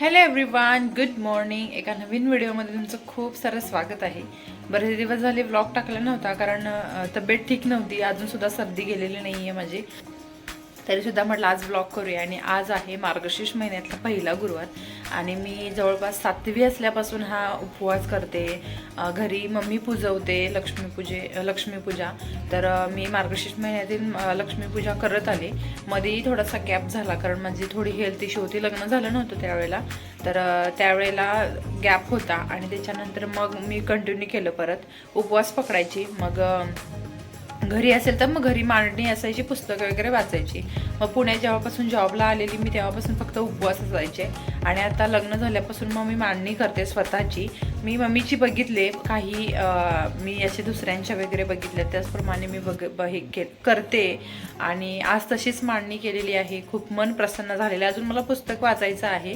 Hello everyone good morning एका नवीन व्हिडिओमध्ये तुमचं खूप सारं स्वागत आहे. बरेच दिवस झाले व्लॉग टाकला नव्हता कारण तब्येत ठीक नव्हती. अजूनसुद्धा सर्दी गेलेली नाही आहे माझी. तरीसुद्धा म्हटलं आज ब्लॉग करूया. आणि आज आहे मार्गशीर्ष महिन्यातला पहिला गुरुवार. आणि मी जवळपास सातवी असल्यापासून हा उपवास करते. घरी मम्मी पूजवते लक्ष्मीपूजे लक्ष्मीपूजा तर मी मार्गशीर्ष महिन्यातील लक्ष्मीपूजा करत आले. मध्येही थोडासा गॅप झाला कारण माझी थोडी हेल्थ इश्यू होती. लग्न झालं नव्हतं त्यावेळेला. तर त्यावेळेला गॅप होता. आणि त्याच्यानंतर मग मी कंटिन्यू केलं परत. उपवास पकडायची. मग घरी असेल तर मग घरी मांडणी असायची पुस्तकं वगैरे वाचायची. मग पुण्यात जेव्हापासून जॉबला आलेली मी तेव्हापासून फक्त उपवास असायचे आणि आता लग्न झाल्यापासून मग मी मांडणी करते स्वतःची. मी मम्मीची बघितले काही मी असे दुसऱ्यांच्या वगैरे बघितल्या त्याचप्रमाणे मी बघ ब- हे के करते. आणि आज तशीच मांडणी केलेली आहे. खूप मन प्रसन्न झालेलं आहे. अजून मला पुस्तक वाचायचं आहे.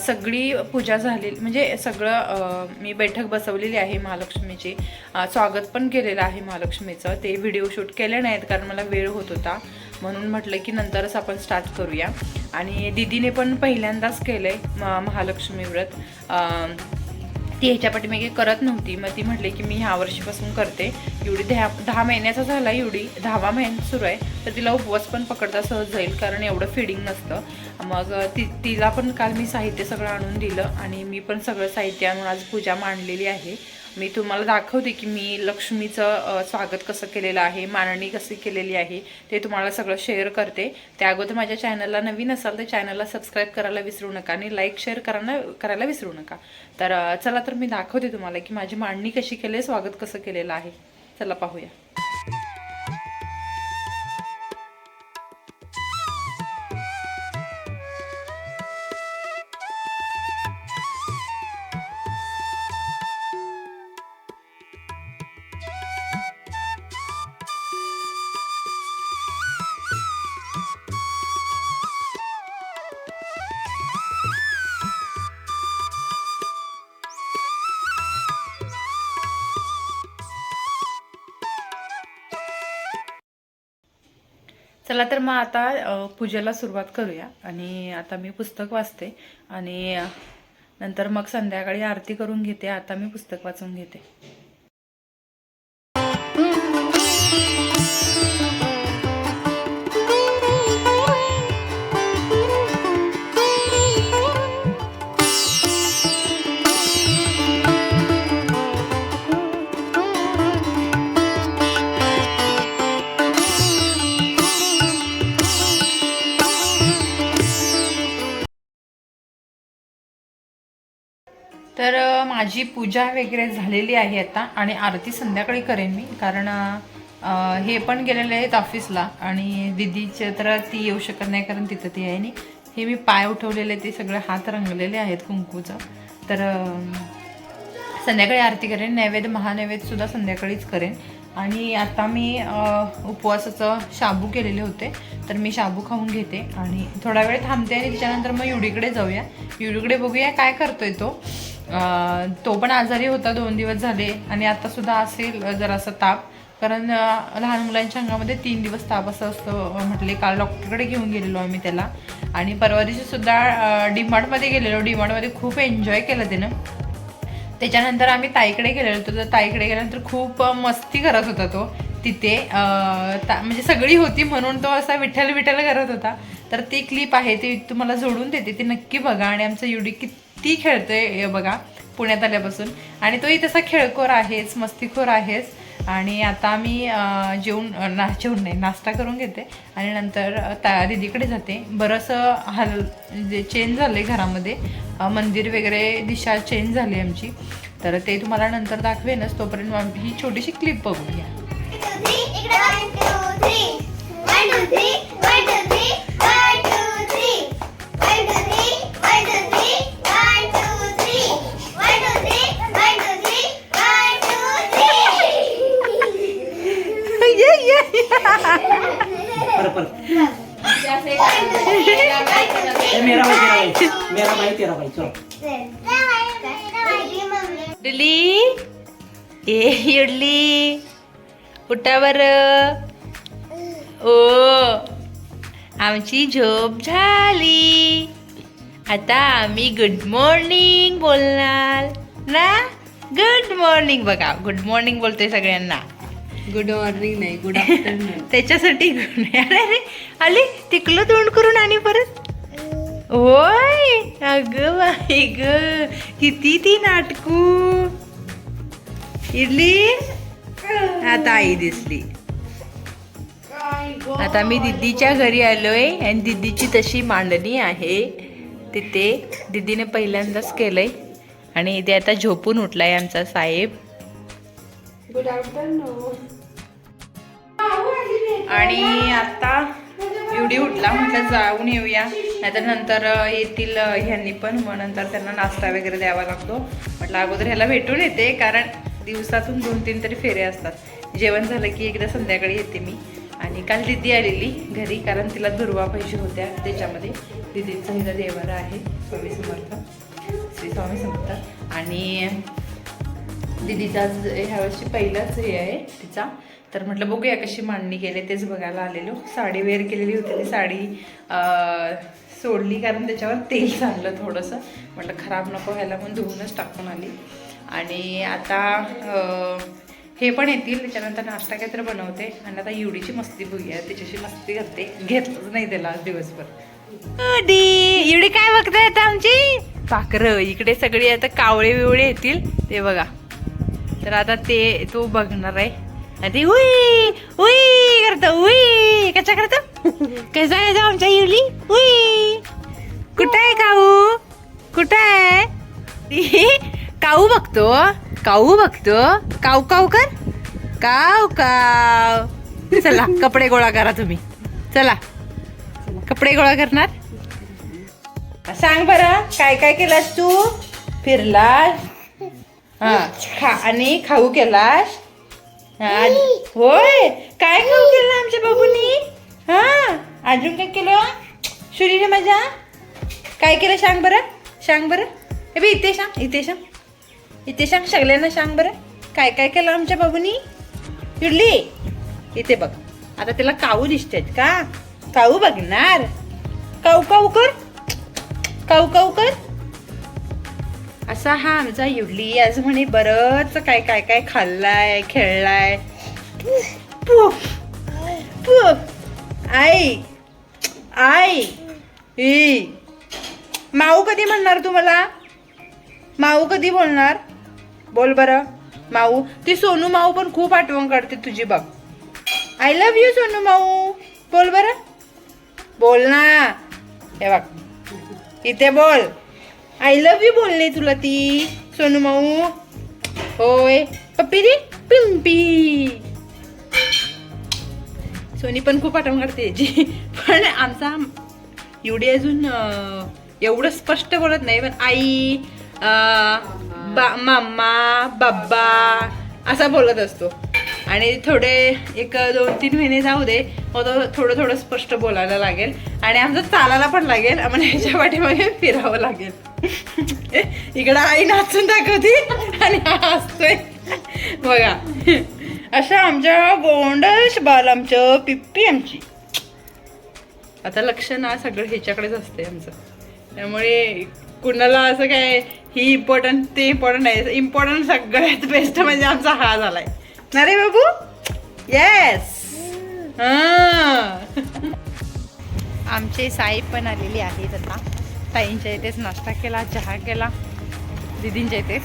सगळी पूजा झालेली म्हणजे सगळं मी बैठक बसवलेली आहे महालक्ष्मीची. स्वागत पण केलेलं आहे महालक्ष्मीचं. ते व्हिडिओ शूट केले नाहीत कारण मला वेळ होत होता. म्हणून म्हटलं की नंतरच आपण स्टार्ट करूया. आणि दिदीने पण पहिल्यांदाच केलं आहे महालक्ष्मी व्रत. ती ह्याच्यापाठी मी करत नव्हती. मग ती म्हटली की मी ह्या वर्षीपासून करते. एवढी दहा दहा महिन्याचा झाला एवढी दहावा महिना सुरू आहे तर तिला उपवास पण पकडता सहज जाईल कारण एवढं फिडिंग नसतं. मग ती तिला पण काल मी साहित्य सगळं आणून दिलं आणि मी पण सगळं साहित्य आणून आज पूजा मांडलेली आहे. मी तुम्हाला दाखवते की मी लक्ष्मीचं स्वागत कसं केलेलं आहे मांडणी कशी केलेली आहे ते तुम्हाला सगळं शेअर करते. त्या अगोदर माझ्या चॅनलला नवीन असाल तर चॅनलला सबस्क्राईब करायला विसरू नका आणि लाईक शेअर करायला करायला विसरू नका. तर चला तर मी दाखवते तुम्हाला की माझी मांडणी कशी केली आहे, स्वागत कसं केलेलं आहे. चला पाहूया. चला तर मग आता पूजेला सुरुवात करूया. आणि आता मी पुस्तक वाचते. आणि नंतर मग संध्याकाळी आरती करून घेते. आता मी पुस्तक वाचून घेते. माझी पूजा वगैरे झालेली आहे आता आणि आरती संध्याकाळी करेन मी कारण हे पण गेलेले आहेत ऑफिसला आणि दिदीचे तर ती येऊ शकत नाही कारण तिथं ती आहे नाही. हे मी पाय उठवलेले ते सगळे हात रंगलेले आहेत कुंकूचं. तर संध्याकाळी आरती करेन नैवेद्य महानैवेद्यसुद्धा संध्याकाळीच करेन. आणि आता मी उपवासाचं शाबू केलेले होते तर मी शाबू खाऊन घेते आणि थोडा वेळ थांबते आणि त्याच्यानंतर मग युडीकडे जाऊया. युडीकडे बघूया काय करतोय तो. तो पण आजारी होता दोन दिवस झाले. आणि आता सुद्धा असेल जरासा ताप. कारण लहान मुलांच्या अंगामध्ये तीन दिवस ताप असं असतं म्हटले. काल डॉक्टरकडे घेऊन गेलेलो आम्ही त्याला. आणि परवा सुद्धा डीमार्टमध्ये गेलेलो. डीमार्टमध्ये खूप एन्जॉय केलं त्यानं. त्याच्यानंतर आम्ही ताईकडे गेलेलो. होतो तर ताईकडे गेल्यानंतर खूप मस्ती करत होता तो. तिथे ता- म्हणजे सगळी होती म्हणून तो असा विठ्ठल विठ्ठल करत होता. तर ती क्लिप आहे ती तुम्हाला जोडून देते. ती नक्की बघा. आणि आमचं युडी किती खेळतोय खेळते बघा पुण्यात आल्यापासून. आणि तोही तसा खेळखोर आहेच मस्तीखोर आहेच. आणि आता मी जेवण ना जेवण नाही नाश्ता करून घेते. आणि नंतर त्या दिदीकडे जाते. बरंचसं हल जे चेंज झालं आहे घरामध्ये मंदिर वगैरे दिशा चेंज झाली आमची. तर ते तुम्हाला नंतर दाखवेनच. तोपर्यंत आम्ही ही छोटीशी क्लिप बघूया पर पर ए, मेरा भाई तेरा भाई. मेरा भाई तेरा भाई. चलो. इडली. ए इडली. उठा बर. ओ आमची झोप झाली. आता आम्ही गुड मॉर्निंग बोलणार. ना? गुड मॉर्निंग बघा. गुड मॉर्निंग बोलतोय सगळ्यांना. गुड मॉर्निंग नाही गुड आफ्टरनून त्याच्यासाठी good- अरे अरे आली तिकलं तोंड करून आणि परत. होय अग बाई ग किती ती नाटकू. इडली? आता आई दिसली. आता मी दिदीच्या घरी आलोय आणि दिदीची तशी मांडणी आहे. तिथे दिदीने पहिल्यांदाच केलंय. आणि इथे आता झोपून उठलाय आमचा साहेब. गुड आफ्टरनून आणि आता एवढी उठला म्हटलं जाऊन येऊया. नाहीतर नंतर येतील ह्यांनी पण. मग नंतर त्यांना नाश्ता वगैरे द्यावा लागतो. म्हटलं अगोदर ह्याला भेटून येते कारण दिवसातून दोन तीन तरी फेरे असतात. जेवण झालं की एकदा संध्याकाळी येते मी. आणि काल दिदी आलेली घरी कारण तिला दुर्वा पाहिजे होत्या. त्याच्यामध्ये दिदीचा हिला देवारा आहे स्वामी समर्थ. श्री स्वामी समर्थ. आणि दिदीचा ह्यावर्षी ह्या वर्षी पहिलाच हे आहे तिचा. तर म्हटलं बघूया कशी मांडणी केली तेच बघायला आलेलो. साडी वेअर केलेली होती ती साडी सोडली कारण त्याच्यावर तेल चाललं थोडंसं. म्हटलं खराब नको व्हायला म्हणून धुवूनच टाकून आली. आणि आता हे पण येतील. त्याच्यानंतर नाश्ता काहीतरी बनवते. आणि आता युडीची मस्ती बघूया. त्याच्याशी मस्ती करते. घेतलंच नाही त्याला दिवसभर. युडी काय बघताय आता आमची? पाखरं इकडे सगळी आता कावळे बिवळे येतील. ते बघा. तर आता ते तो बघणार आहे. आणि ते उई उई करतो उई कशा करतो कसा आहे आमच्या युली उई. कुठं आहे काऊ? कुठं आहे? काऊ बघतो काऊ बघतो. काऊ काऊ कर. काव काव चला कपडे गोळा करा तुम्ही. चला. कपडे गोळा करणार. सांग बरं काय काय केलास तू? फिरलास? हा. खा आणि खाऊ केलास? हा, होय? काय खाऊ केलं आमच्या बाबूनी? हा? अजून काय केलं? शुरीने माझ्या काय केलं सांग बरं? सांग बरं. हे बी इथे सांग इथे सांग. इथे सांग सगळ्यांना सांग बरं. काय काय केलं आमच्या बाबूनी? इडली. इथे बघ. आता त्याला काऊ दिसतेत का? काऊ बघणार. काऊ काऊ कर. काऊ काऊ कर. असा हा आमचा युडली आज म्हणे बरंच काय काय काय खाल्लाय खेळलाय. आई आई ई. माऊ कधी म्हणणार तू मला माऊ कधी बोलणार? बोल बरं. माऊ ती सोनू माऊ पण खूप आठवण काढते तुझी बघ. आय लव्ह यू सोनू माऊ. बोल बरं. बोल ना. हे बघ. इथे बोल. आय लव्ह यू बोलले तुला ती सोनू माऊ. होय. पप्पी रे पिंपी. सोनी पण खूप आठवण काढते याची. पण आमचा एवढी अजून एवढं स्पष्ट बोलत नाही पण आई बा मामा बाबा असा बोलत असतो. आणि थोडे एक दोन तीन महिने जाऊ दे मग तो थोडं थोडं स्पष्ट बोलायला लागेल. आणि आमचं चालायला पण लागेल आम्हाला ह्याच्या पाठीमागे फिरावं लागेल. इकडं आई नाचून दाखवते आणि हा हसतोय. बघा. अशा आमच्या गोंडश बाल आमचं पिप्पी आमची. आता लक्ष ना सगळं ह्याच्याकडेच असते आमचं. त्यामुळे कुणाला असं काय ही इम्पॉर्टंट ते इम्पॉर्टंट आहे. इम्पॉर्टंट सगळ्यात बेस्ट म्हणजे आमचा हा झालाय. ना रे बाबू? येस आमचे साहेब पण आलेली आहेत आता. ताईंच्या इथेच नाश्ता केला चहा केला दिदींच्या इथेच.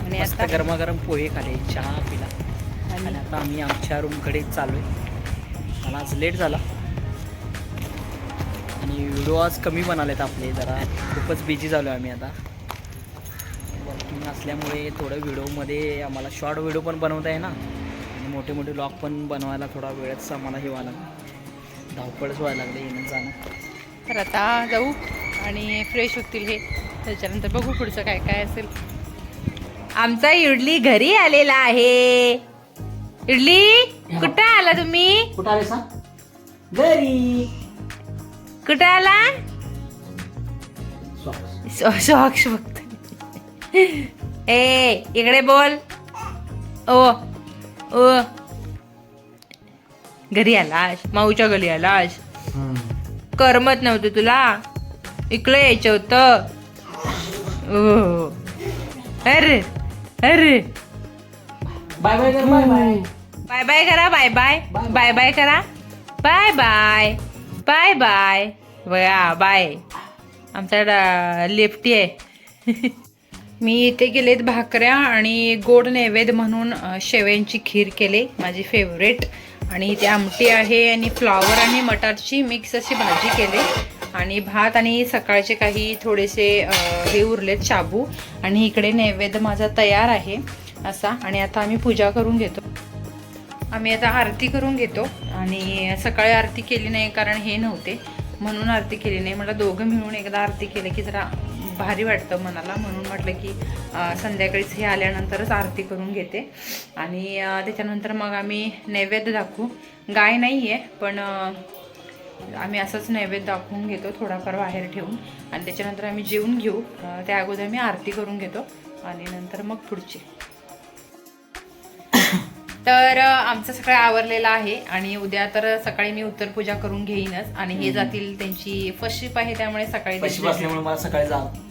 आणि आता गरमागरम पोहे खाले चहा पिला. आणि आता आम्ही आमच्या रूमकडे चालू आहे मला आज लेट झाला. आणि व्हिडिओ आज कमी बनालेत आपले जरा खूपच बिझी झालो आहे आम्ही आता. वर्किंग असल्यामुळे थोडं व्हिडिओमध्ये आम्हाला शॉर्ट व्हिडिओ पण बनवता आहे ना आणि मोठे मोठे ब्लॉग पण बनवायला थोडा वेळच आम्हाला हे व्हायला लागला. धावपळच व्हायला लागले येणं जाणं तर आता जाऊ. आणि फ्रेश होतील हे. त्याच्यानंतर बघू पुढचं काय काय असेल. आमचा इडली घरी आलेला आहे. इडली कुठं आला तुम्ही? कुठं आले घरी. कुठं आला? सॉक्स बघतो ए इकडे बोल. ओ ओ. घरी आलास माऊच्या घरी आलास. करमत नव्हतं तुला? इकडे यायचं होतं. ओ अरे अरे. बाय बाय कर बाय बाय. बाय बाय करा बाय बाय. Bye bye. करा. Bye bye. Bye bye. बया बाय. आमचा लेफ्टी आहे. मी इथे गेलेत भाकऱ्या आणि गोड नैवेद्य म्हणून शेवयांची खीर केले माझी फेवरेट आणि इथे आमटी आहे आणि फ्लॉवर आणि मटारची मिक्स अशी भाजी केली. आणि भात आणि सकाळचे काही थोडेसे हे उरलेत शाबू. आणि इकडे नैवेद्य माझा तयार आहे असा. आणि आता आम्ही पूजा करून घेतो. आम्ही आता आरती करून घेतो. आणि सकाळी आरती केली नाही कारण हे नव्हते. म्हणून आरती केली नाही. म्हटलं दोघं मिळून एकदा आरती केलं की जरा भारी वाटतं मनाला. म्हणून म्हटलं की संध्याकाळीच हे आल्यानंतरच आरती करून घेते. आणि त्याच्यानंतर मग आम्ही नैवेद्य दाखवू. गाय नाही आहे पण आम्ही असंच नैवेद्य दाखवून घेतो थोडाफार बाहेर ठेवून. आणि त्याच्यानंतर आम्ही जेवून घेऊ. त्या अगोदर मी आरती करून घेतो आणि नंतर मग पुढची. तर आमचं सगळं आवरलेलं आहे आणि उद्या तर सकाळी मी उत्तर पूजा करून घेईनच. आणि हे जातील त्यांची फर्स्ट शिप आहे त्यामुळे सकाळी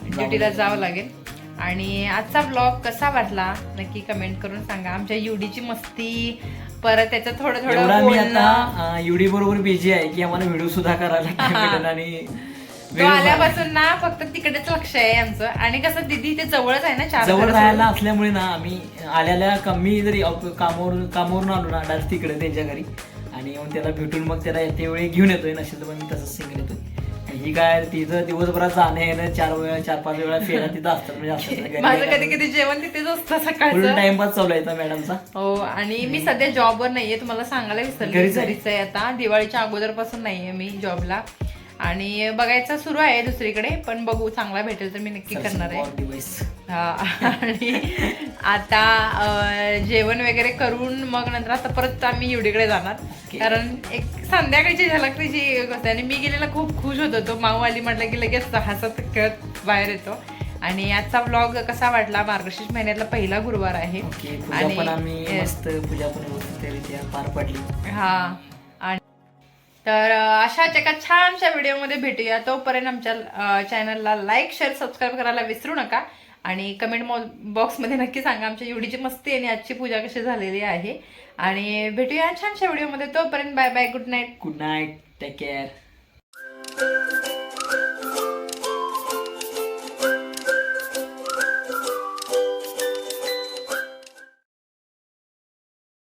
ड्युटीला जावं लागेल. आणि आजचा ब्लॉग कसा वाटला? नक्की कमेंट करून सांगा. आमच्या युडीची मस्ती परत त्याचं थोडं थोडं एवढा मी बोलणं आता युडी बरोबर बिझी आहे की आम्हाला व्हिडिओ सुद्धा करायला time आणि तो वेळ झाला. आल्यापासून ना फक्त तिकडेच लक्ष आहे आमचं आणि कसं दिदी ते जवळच आहे ना चार जवळ राहायला. असल्यामुळे ना आम्ही आल्याला कमी जरी कामावरून कामावरून आलो ना डायरेक्ट तिकडे त्यांच्या घरी आणि मग त्याला भेटून मग त्याला येते वेळी घेऊन येतोय नसेल तर मग मी तसंच सिंगल येतोय ही काय तिथं दिवसभरात जाणं येणं चार वेळा चार पाच वेळा फेरा तिथं असतात म्हणजे माझं कधी कधी जेवण तिथेच असतं फुल सकाळचं टाइमपास चालू आहे मॅडमचा. हो आणि मी सध्या जॉबवर नाहीये तुम्हाला सांगायला विसरले. घरीच आहे. घरीच आहे आता. दिवाळीच्या अगोदरपासून नाहीये मी जॉबला आणि बघायचं सुरू आहे दुसरीकडे पण बघू चांगला भेटेल तर मी नक्की करणार आहे. हा, आणि आता जेवण वगैरे करून मग नंतर आता परत आम्ही युडीकडे जाणार. कारण एक संध्याकाळची झलक एक होते आणि मी गेलेला खूप खुश होत. होतो माऊ आली म्हटलं की लगेच हसत खेळत बाहेर येतो. आणि आजचा ब्लॉग कसा वाटला? मार्गशीर्ष महिन्यातला पहिला गुरुवार आहे. व्यवस्थितरित्या पार पडली. हा. आणि तर अशाच एका छानशा व्हिडिओमध्ये भेटूया. तोपर्यंत आमच्या चॅनलला लाईक शेअर सबस्क्राईब करायला विसरू नका. आणि कमेंट बॉक्समध्ये नक्की सांगा आमच्या एवढीची मस्ती आणि आजची पूजा कशी झालेली आहे. आणि भेटूया छानशा व्हिडिओमध्ये. तोपर्यंत bye bye good night good night take care